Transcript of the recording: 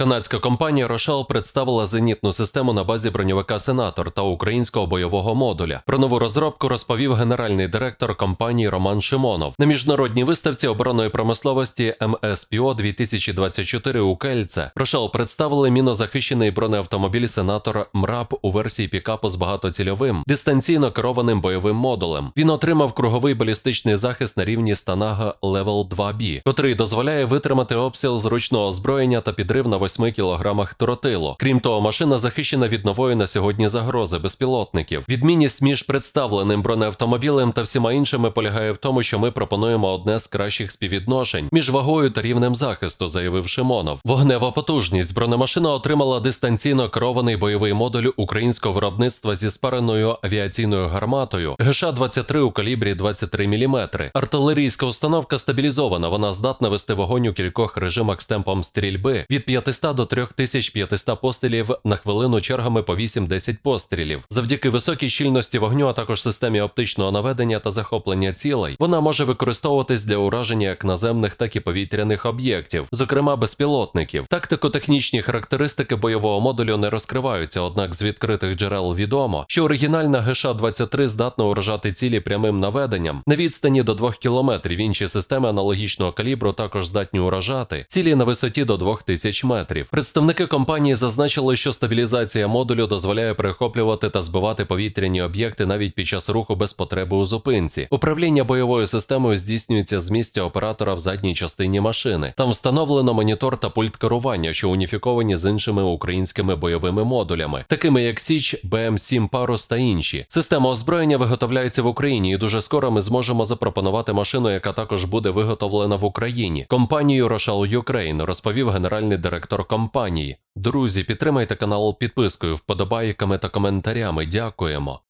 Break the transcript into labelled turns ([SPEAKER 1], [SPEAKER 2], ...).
[SPEAKER 1] Канадська компанія Рошал представила зенітну систему на базі броньовика Сенатор та українського бойового модуля. Про нову розробку розповів генеральний директор компанії Роман Шимонов на міжнародній виставці оборонної промисловості МСПО 2024 у Кельце. Рошал представили мінозахищений бронеавтомобіль Сенатор МРАП у версії пікапу з багатоцільовим дистанційно керованим бойовим модулем. Він отримав круговий балістичний захист на рівні Станага Level 2B, котрий дозволяє витримати обстріл зручного озброєння та підрив на 8 кілограмах тротилу. Крім того, машина захищена від нової на сьогодні загрози безпілотників. Відмінність між представленим бронеавтомобілем та всіма іншими полягає в тому, що ми пропонуємо одне з кращих співвідношень між вагою та рівнем захисту, заявив Шимонов. Вогнева потужність бронемашина отримала дистанційно керований бойовий модуль українського виробництва зі спареною авіаційною гарматою ГШ-23 у калібрі 23 мм. Артилерійська установка стабілізована. Вона здатна вести вогонь у кількох режимах з темпом стрільби від 500 до 3500 пострілів на хвилину чергами по 8-10 пострілів. Завдяки високій щільності вогню, а також системі оптичного наведення та захоплення цілей, вона може використовуватись для ураження як наземних, так і повітряних об'єктів, зокрема безпілотників. Тактико-технічні характеристики бойового модулю не розкриваються, однак з відкритих джерел відомо, що оригінальна ГШ-23 здатна уражати цілі прямим наведенням на відстані до 2 кілометрів. Інші системи аналогічного калібру також здатні уражати цілі на висоті до 2000 метрів. Представники компанії зазначили, що стабілізація модулю дозволяє перехоплювати та збивати повітряні об'єкти навіть під час руху без потреби у зупинці. Управління бойовою системою здійснюється з місця оператора в задній частині машини. Там встановлено монітор та пульт керування, що уніфіковані з іншими українськими бойовими модулями, такими як Січ, БМ-7 Парус та інші. Система озброєння виготовляється в Україні, і дуже скоро ми зможемо запропонувати машину, яка також буде виготовлена в Україні. Компанію Roshal Ukraine розповів генеральний директор компанії. Друзі, підтримайте канал підпискою, вподобайками та коментарями. Дякуємо.